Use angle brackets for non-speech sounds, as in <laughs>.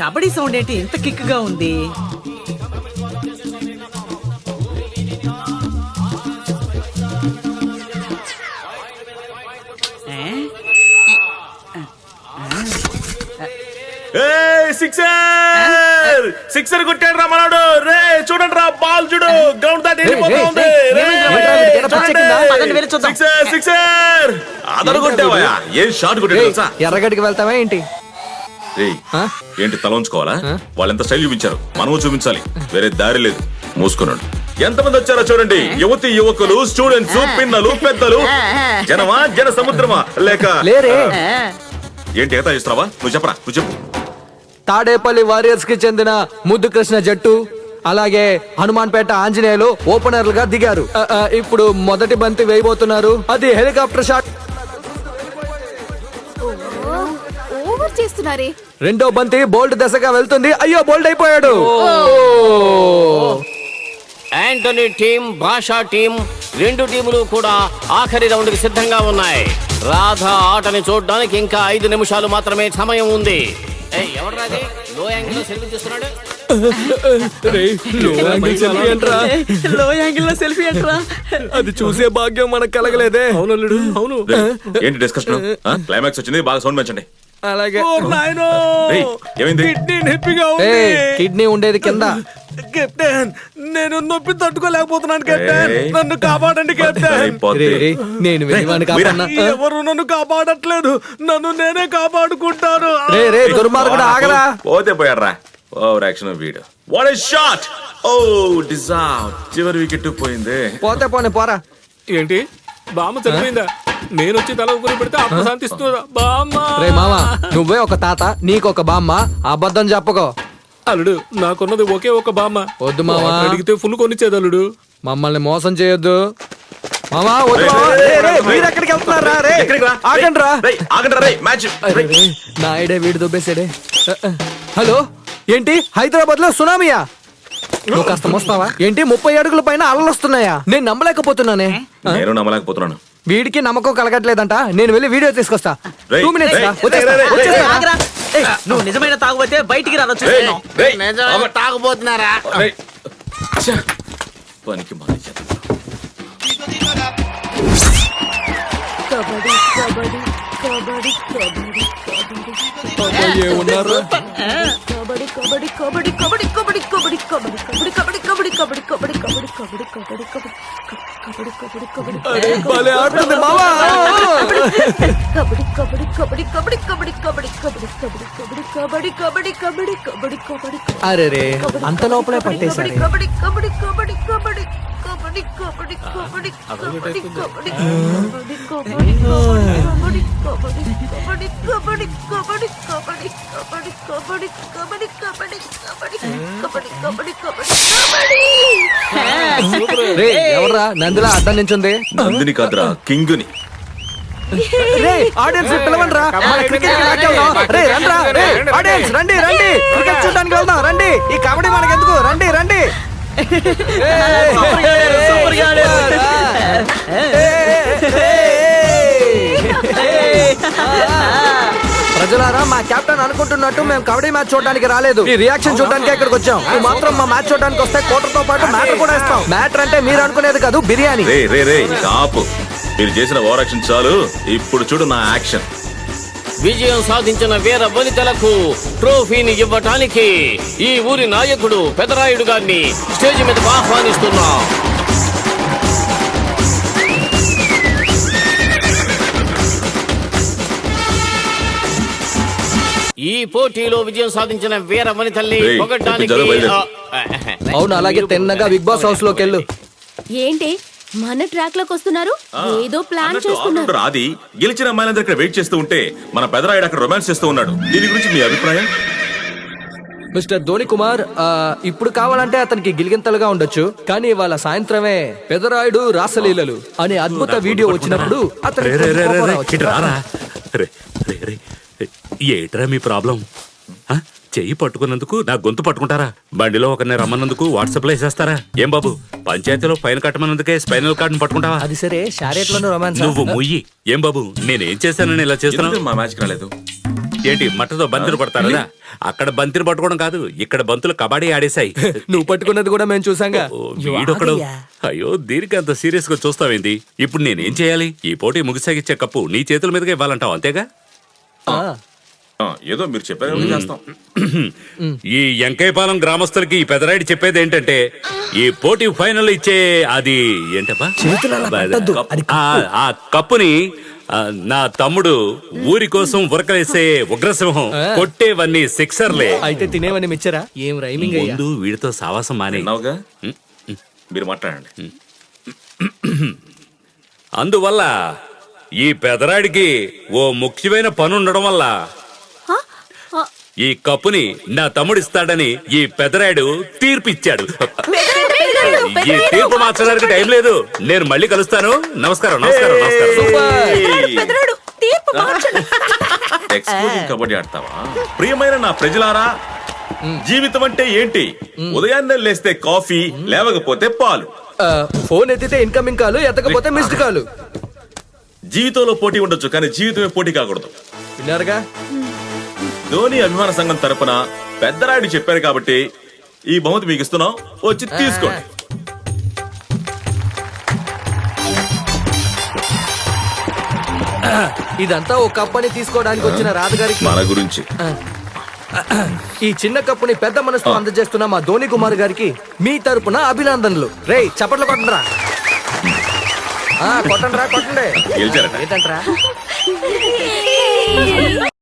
Kabaddi sound ఏంటి? ఇంత కిక్గా ఉంది? సిక్సర్! సిక్సర్ కొట్టాడు రా మనోడు. రే చూడండి రా బాల్ చూడు గ్రౌండ్ దాటి వెళ్ళిపోతా ఉంది. Sixer sixer! అదరు కొట్టావా ఏం షాట్ కొట్టాడు ఎర్రగడ్డికి వెళ్తావా ఏంటి? రేయ్? ఏంటి తల ఉంచుకోవాలా? ఆ? వాళ్ళు ఎంత స్టైల్ చూపించారు? మనము చూపించాలి. వేరే దారి లేదు. మూసుకున్నాడు. ఎంతమంది వచ్చారో చూడండి. యువతి యువకులు స్టూడెంట్స్ పిన్నలు పెద్దలు. జనమా జన సముద్రమా లేక? ఏంటి ఎగతా చేస్తున్నావా? నువ్వు చెప్పరా నువ్వు చెప్పు. తాడేపల్లి వారియర్స్కి చెందిన ముద్దు కృష్ణ జట్టు అలాగే హనుమాన్పేట ఆంజనేయులు ఓపెనర్లుగా దిగారు. ఇప్పుడు మొదటి బంతి వేయబోతున్నారు. అది హెలికాప్టర్ షాట్. ఓవర్ చేస్తున్నారే. రెండో బంతి బోల్డ్ దశగా వెళ్తుంది. అయ్యో బోల్డ్ అయిపోయాడు. యాంటనీ టీం భాషా టీం రెండు టీములు కూడా ఆఖరి రౌండ్కి సిద్ధంగా ఉన్నాయి. రాధ ఆటని చూడడానికి ఇంకా ఐదు నిమిషాలు మాత్రమే సమయం ఉంది. ఎవడ్రాది? లో యాంగిల్లో సెల్ఫీ తీస్తున్నాడు ఏ, <laughs> లో యాంగిల్లో సెల్ఫీ అంటరా. అది చూసే భాగ్యం మనకు కలగలేదే. అవును. అవును ఏంటి డిస్కషన్ క్లైమాక్స్ <laughs> వచ్చింది బాగా సౌండ్ పెంచండి. అలాగే. ఏమైంది? నొప్పిగా ఏయ్, కిడ్నీ ఉండేది కింద. కెప్టెన్ నేను నొప్పి తట్టుకోలేకపోతున్నాను కెప్టెన్. నన్ను కాపాడండి కెప్టెన్. నేను ఎవరు నన్ను కాపాడట్లేదు? నన్ను నేనే కాపాడుకుంటాను. పోతే పోయాడ్రా. ఓవర్ యాక్షన్ వీడు. వాట్ ఎ షాట్ ఓ డిజావ్ చివరి వికెట్ పోయింది. పోతే పోనీ పోరా. ఏంటి? బామ్మ చనిపోయిందా? నేను వచ్చి తల ఊపిరి పెడితే అప్పు శాంతిస్తుందా బామ్మ! రే మామ నువ్వే ఒక తాత నీకొక బామ్మ అబద్ధం చెప్పుకో. అల్లుడు నాకున్నది ఒకే ఒక బామ్మ. వద్దు మావా. వాటర్ అడిగితే ఫుల్ కొనిచ్చేది అల్లుడు. మమ్మల్ని మోసం చేయొద్దు. మామా వద్దు రేయ్, మావా. రేయ్, రేయ్, రేయ్, రేయ్, మీరు ఎక్కడికి వెళ్తున్నారా? రే ఎక్కడికి రా? ఆగండి రా రేయ్, ఆగండి రా, రేయ్, మ్యాచ్. అరే, రే, నా ఐడే వీడు దొబ్బేసాడే హలో? ఏంటి? హైదరాబాద్లో సునామీయా? నువ్వు కాస్త మోస్తావా? ఏంటి? ముప్పై అడుగుల పైన అలలు వస్తున్నాయా నేను నమ్మలేకపోతున్నానే. నేను నమ్మలేకపోతున్నాను. వీడికి నమ్మకం కలగట్లేదంట. నేను వెళ్ళి వీడియో తీసుకొస్తా. రేయ్, టూ మినిట్స్ రేయ్, వచ్చేస్తా. రేయ్, రేయ్, వచ్చేస్తా. రేయ్, ఆగరా. ఏయ్, నువ్వు నిజమైన తాగుబోతే బయటికి రాదు రేయ్, రేయ్, నిజమే ఆగండి. తాగబోతున్నారా? రేయ్. ఛ, పనికి మాలి చేత. కబడ్డీ కబడ్డీ కబడ్డీ కబడ్డీ అబ్బా, ఏమున్నారా? కబడ్డీ కబడ్డీ కబడ్డీ కబడ్డీ కబడ్డీ కబడ్డీ కబడ్డీ కబడ్డీ కబడ్డీ కబడ్డీ కబడ్డీ కబడ్డీ కబడ్డీ కబడ్డీ కబడ్డీ కబడ్డీ కబడ్డీ అరే, భలే ఆడుతుంది మావా కబడ్డీ కబడ్డీ కబడ్డీ కబడ్డీ కబడ్డీ కబడ్డీ కబడ్డీ కబడ్డీ కబడ్డీ కబడ్డీ కబడ్డీ కబడ్డీ కబడ్డీ అరే రే అంత లోపలే పట్టేశారే కబడ్డీ కబడ్డీ కబడ్డీ కబడ్డీ రే ఎవర్రా నందిలా అడ్డం నించుంది నందిని కాదురా కింగుని రే ఆడియన్స్ పిలవండి రా మన క్రికెట్ మ్యాచ్ వెళ్దాం రే రండి రా రే ఆడియన్స్ రండి రండి క్రికెట్ చూడడానికి వెళ్దాం రండి ఈ కబడ్డీ మనకి ఎందుకు రండి రండి ప్రజలారా మా కెప్టెన్ అనుకుంటున్నట్టు మేము కబడ్డీ మ్యాచ్ చూడడానికి రాలేదు. ఈ రియాక్షన్ చూడడానికి ఇక్కడికి వచ్చాం. నువ్వు మాత్రం మా మ్యాచ్ చూడడానికి వస్తే కోటర్తో పాటు మ్యాటర్ కూడా ఇస్తాం. మ్యాటర్ అంటే మీరు అనుకునేది కాదు బిర్యానీ. రే రే రే ఆపు. మీరు చేసిన ఓవర్ యాక్షన్ చాలు. ఇప్పుడు చూడు నా యాక్షన్. విజయం సాధించిన వీర వనితలకు ట్రోఫీని ఇవ్వటానికి ఈ ఊరి నాయకుడు పెదరాయుడు గారిని స్టేజ్ మీదకు ఆహ్వానిస్తున్నాం. ఈ పోటీలో విజయం సాధించిన వీర వనితల్ని పొగడ్డానికి బయలుదేరు. ఆ, అవును అలాగే తిన్నగా బిగ్ బాస్ హౌస్లోకి వెళ్ళు. ఏంటి? మన ట్రాక్లోకి వస్తున్నారు ఏదో ప్లాన్ అన్నట్టు చేస్తున్నారు. ఆల్రౌండర్ ఆది. గెలిచిన అమ్మాయిలందరూ ఇక్కడ వెయిట్ చేస్తూ ఉంటే మన పెదరాయుడు అక్కడ రొమాన్స్ చేస్తూ ఉన్నాడు. దీని గురించి మీ అభిప్రాయం? మిస్టర్ ధోని కుమార్ ఆ, ఇప్పుడు కావాలంటే అతనికి గిలిగింతలుగా ఉండొచ్చు కానీ ఇవాళ సాయంత్రమే పెదరాయుడు రాసలీలలు అనే అద్భుత వీడియో వచ్చినప్పుడు అతనికి రే, రే, రే, రే, కోపం రే, రావచ్చు. ఇటు రారా? రే, రే, రే. ఏట్రా మీ ప్రాబ్లం? ఆ? చెయ్యి పట్టుకున్నందుకు నా గొంతు పట్టుకుంటారా? బండిలో ఒకరిని రమ్మన్నందుకు వాట్సాప్లో వేసేస్తారా? ఏం బాబు పంచాయతీలో ఫైన్ కట్టమన్నందుకే స్పైనల్ కార్డును పట్టుకుంటావా? అది సరే షారేట్లోనే రొమాన్స్. నువ్వు ముయ్యి. ఏం బాబు నేనేం చేశానని ఇలా చేస్తున్నావు? ఎందుకు మా మ్యాచ్కి రాలేదు? ఏంటి మట్టతో బంతిని పడతారా? అక్కడ బంతిని పట్టుకోవడం కాదు ఇక్కడ బంతులు కబడ్డీ ఆడేశాయి. <laughs> నువ్వు పట్టుకున్నది కూడా మేము చూసాంగా. ఓ, వీడొకడు. అయ్యో దీనికి అంత సీరియస్గా చూస్తావేంది ఇప్పుడు నేనేం చేయాలి? ఈ పోటీ ముగిసాగిచ్చే కప్పు నీ చేతుల మీదుగా ఇవ్వాలంటావు అంతేగా? ఆ, ఏదో మీరు చెప్పారు చేస్తాం. ఈ ఎంకైపాలెం గ్రామస్తులకి ఈ పెదరాయుడు చెప్పేది ఏంటంటే ఈ పోటీ ఫైనల్ ఇచ్చే అది ఏంటబ్బా? ఆ, ఆ కప్పుని నా తమ్ముడు ఊరి కోసం ఉరకలేసే ఉగ్రసింహం కొట్టేవన్నీ సిక్సర్లే. అయితే తినేవని మిచ్చరా? ఏం రైమింగ్ ముందు వీడితో సావాసం మానే. మీరు మాట్లాడండి. అందువల్ల ఈ పెదరాడికి ఓ ముఖ్యమైన పని ఉండడం వల్ల ఈ కప్పుని నా తమ్ముడిస్తాడని ఈ పెదరాయుడు తీర్పిచ్చాడు. ఈ తీర్పు మార్చడానికి టైం లేదు. నేను మళ్ళీ కలుస్తాను. నమస్కారం నమస్కారం నమస్కారం. కబడ్డీ ఆడతావా? ప్రియమైన నా ప్రజలారా జీవితం అంటే ఏంటి? ఉదయాన్నే లేస్తే కాఫీ లేవకపోతే పాలు. ఫోన్ ఎత్తితే ఇన్కమింగ్ కాలు ఎత్తకపోతే మిస్డ్ కాలు. జీవితంలో పోటీ ఉండొచ్చు కానీ జీవితమే పోటీ కాకూడదు. విన్నారుగా? ధోని అభిమాన సంఘం తరపున పెద్దరాయుడు చెప్పారు కాబట్టి ఈ బహుమతి మీకు ఇస్తున్నాం. వచ్చి తీసుకోండి. ఇదంతా ఓ కప్పని తీసుకోవడానికి వచ్చిన రాజుగారికి మన గురించి. ఈ చిన్న కప్పుని పెద్ద మనసుతో అందజేస్తున్న మా ధోని కుమార్ గారికి మీ తరపున అభినందనలు. రేయ్ చప్పట్లు కొట్టండిరా. ఆ, కొట్టండిరా కొట్టండి. ఏంటంట్రా? <laughs>